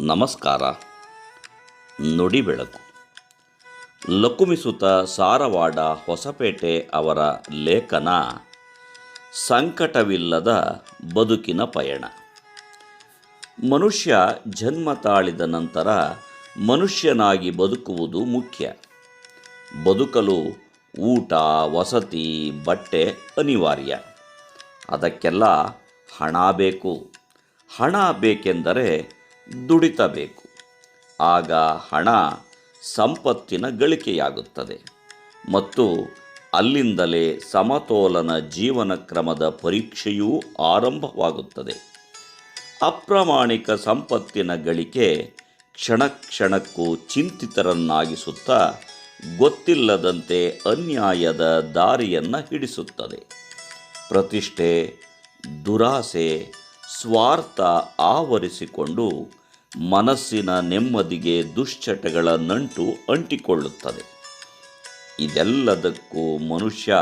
ನಮಸ್ಕಾರ. ನುಡಿ ಬೆಳಕು. ಲಕುಮಿಸುತ ಸಾರವಾಡ ಹೊಸಪೇಟೆ ಅವರ ಲೇಖನ, ಸಂಕಟವಿಲ್ಲದ ಬದುಕಿನ ಪಯಣ. ಮನುಷ್ಯ ಜನ್ಮ ತಾಳಿದ ನಂತರ ಮನುಷ್ಯನಾಗಿ ಬದುಕುವುದು ಮುಖ್ಯ. ಬದುಕಲು ಊಟ, ವಸತಿ, ಬಟ್ಟೆ ಅನಿವಾರ್ಯ. ಅದಕ್ಕೆಲ್ಲ ಹಣ ಬೇಕು. ಹಣ ಬೇಕೆಂದರೆ ದುಡಿತಬೇಕು. ಆಗ ಹಣ ಸಂಪತ್ತಿನ ಗಳಿಕೆಯಾಗುತ್ತದೆ. ಮತ್ತು ಅಲ್ಲಿಂದಲೇ ಸಮತೋಲನ ಜೀವನ ಕ್ರಮದ ಪರೀಕ್ಷೆಯೂ ಆರಂಭವಾಗುತ್ತದೆ. ಅಪ್ರಾಮಾಣಿಕ ಸಂಪತ್ತಿನ ಗಳಿಕೆ ಕ್ಷಣ ಕ್ಷಣಕ್ಕೂ ಚಿಂತಿತರನ್ನಾಗಿಸುತ್ತಾ ಗೊತ್ತಿಲ್ಲದಂತೆ ಅನ್ಯಾಯದ ದಾರಿಯನ್ನು ಹಿಡಿಸುತ್ತದೆ. ಪ್ರತಿಷ್ಠೆ, ದುರಾಸೆ, ಸ್ವಾರ್ಥ ಆವರಿಸಿಕೊಂಡು ಮನಸ್ಸಿನ ನೆಮ್ಮದಿಗೆ ದುಶ್ಚಟಗಳ ನಂಟು ಅಂಟಿಕೊಳ್ಳುತ್ತದೆ. ಇದೆಲ್ಲದಕ್ಕೂ ಮನುಷ್ಯ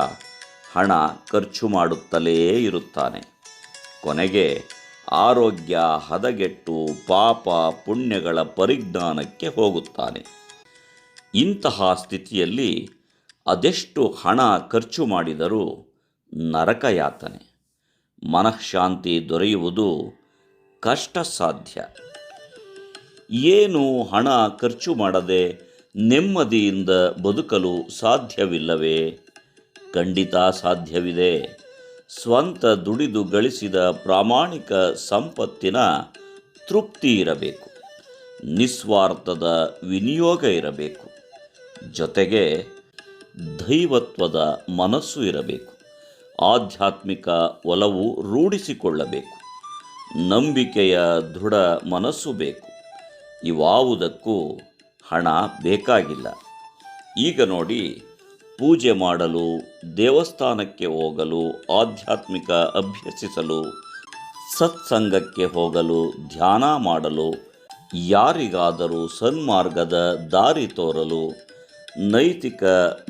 ಹಣ ಖರ್ಚು ಮಾಡುತ್ತಲೇ ಇರುತ್ತಾನೆ. ಕೊನೆಗೆ ಆರೋಗ್ಯ ಹದಗೆಟ್ಟು ಪಾಪ ಪುಣ್ಯಗಳ ಪರಿಜ್ಞಾನಕ್ಕೆ ಹೋಗುತ್ತಾನೆ. ಇಂತಹ ಸ್ಥಿತಿಯಲ್ಲಿ ಅದೆಷ್ಟು ಹಣ ಖರ್ಚು ಮಾಡಿದರೂ ನರಕಯಾತನೆ. ಮನಃಶಾಂತಿ ದೊರೆಯುವುದು ಕಷ್ಟ ಸಾಧ್ಯ ಏನು ಹಣ ಖರ್ಚು ಮಾಡದೆ ನೆಮ್ಮದಿಯಿಂದ ಬದುಕಲು ಸಾಧ್ಯವಿಲ್ಲವೇ? ಖಂಡಿತ ಸಾಧ್ಯವಿದೆ. ಸ್ವಂತ ದುಡಿದು ಗಳಿಸಿದ ಪ್ರಾಮಾಣಿಕ ಸಂಪತ್ತಿನ ತೃಪ್ತಿ ಇರಬೇಕು. ನಿಸ್ವಾರ್ಥದ ವಿನಿಯೋಗ ಇರಬೇಕು. ಜೊತೆಗೆ ದೈವತ್ವದ ಮನಸ್ಸು ಇರಬೇಕು. ಆಧ್ಯಾತ್ಮಿಕ ಒಲವು ರೂಢಿಸಿಕೊಳ್ಳಬೇಕು. ನಂಬಿಕೆಯ ದೃಢ ಮನಸ್ಸು ಬೇಕು. ಇವಾವುದಕ್ಕೂ ಹಣ ಬೇಕಾಗಿಲ್ಲ. ಈಗ ನೋಡಿ, ಪೂಜೆ ಮಾಡಲು, ದೇವಸ್ಥಾನಕ್ಕೆ ಹೋಗಲು, ಆಧ್ಯಾತ್ಮಿಕ ಅಭ್ಯಸಿಸಲು, ಸತ್ಸಂಗಕ್ಕೆ ಹೋಗಲು, ಧ್ಯಾನ ಮಾಡಲು, ಯಾರಿಗಾದರೂ ಸನ್ಮಾರ್ಗದ ದಾರಿ ತೋರಲು, ನೈತಿಕ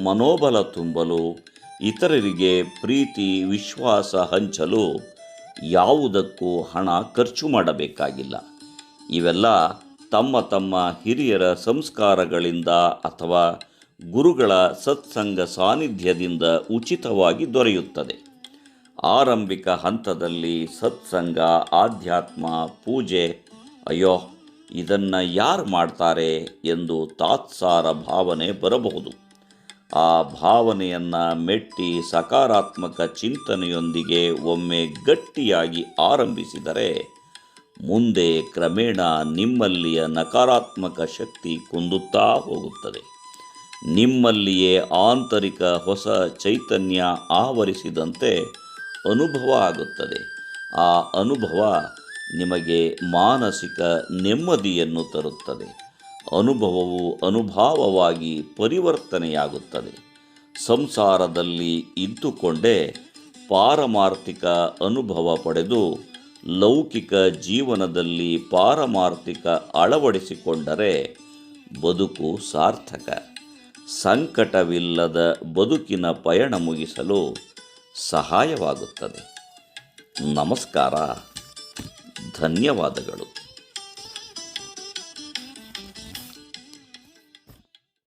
ಮನೋಬಲ ತುಂಬಲು, ಇತರರಿಗೆ ಪ್ರೀತಿ, ವಿಶ್ವಾಸ ಹಂಚಲು ಯಾವುದಕ್ಕೂ ಹಣ ಖರ್ಚು ಮಾಡಬೇಕಾಗಿಲ್ಲ. ಇವೆಲ್ಲ ತಮ್ಮ ತಮ್ಮ ಹಿರಿಯರ ಸಂಸ್ಕಾರಗಳಿಂದ ಅಥವಾ ಗುರುಗಳ ಸತ್ಸಂಗ ಸಾನ್ನಿಧ್ಯದಿಂದ ಉಚಿತವಾಗಿ ದೊರೆಯುತ್ತದೆ. ಆರಂಭಿಕ ಹಂತದಲ್ಲಿ ಸತ್ಸಂಗ, ಆಧ್ಯಾತ್ಮ, ಪೂಜೆ, ಅಯ್ಯೋ, ಇದನ್ನು ಯಾರು ಮಾಡ್ತಾರೆ ಎಂದು ತಾತ್ಸಾರ ಭಾವನೆ ಬರಬಹುದು. ಆ ಭಾವನೆಯನ್ನು ಮೆಟ್ಟಿ ಸಕಾರಾತ್ಮಕ ಚಿಂತನೆಯೊಂದಿಗೆ ಒಮ್ಮೆ ಗಟ್ಟಿಯಾಗಿ ಆರಂಭಿಸಿದರೆ ಮುಂದೆ ಕ್ರಮೇಣ ನಿಮ್ಮಲ್ಲಿಯ ನಕಾರಾತ್ಮಕ ಶಕ್ತಿ ಕುಂದುತ್ತಾ ಹೋಗುತ್ತದೆ. ನಿಮ್ಮಲ್ಲಿಯೇ ಆಂತರಿಕ ಹೊಸ ಚೈತನ್ಯ ಆವರಿಸಿದಂತೆ ಅನುಭವ ಆಗುತ್ತದೆ. ಆ ಅನುಭವ ನಿಮಗೆ ಮಾನಸಿಕ ನೆಮ್ಮದಿಯನ್ನು ತರುತ್ತದೆ. ಅನುಭವವು ಅನುಭಾವವಾಗಿ ಪರಿವರ್ತನೆಯಾಗುತ್ತದೆ. ಸಂಸಾರದಲ್ಲಿ ಇದ್ದುಕೊಂಡೇ ಪಾರಮಾರ್ಥಿಕ ಅನುಭವ ಪಡೆದು ಲೌಕಿಕ ಜೀವನದಲ್ಲಿ ಪಾರಮಾರ್ಥಿಕ ಅಳವಡಿಸಿಕೊಂಡರೆ ಬದುಕು ಸಾರ್ಥಕ. ಸಂಕಟವಿಲ್ಲದ ಬದುಕಿನ ಪಯಣ ಮುಗಿಸಲು ಸಹಾಯವಾಗುತ್ತದೆ. ನಮಸ್ಕಾರ. ಧನ್ಯವಾದಗಳು.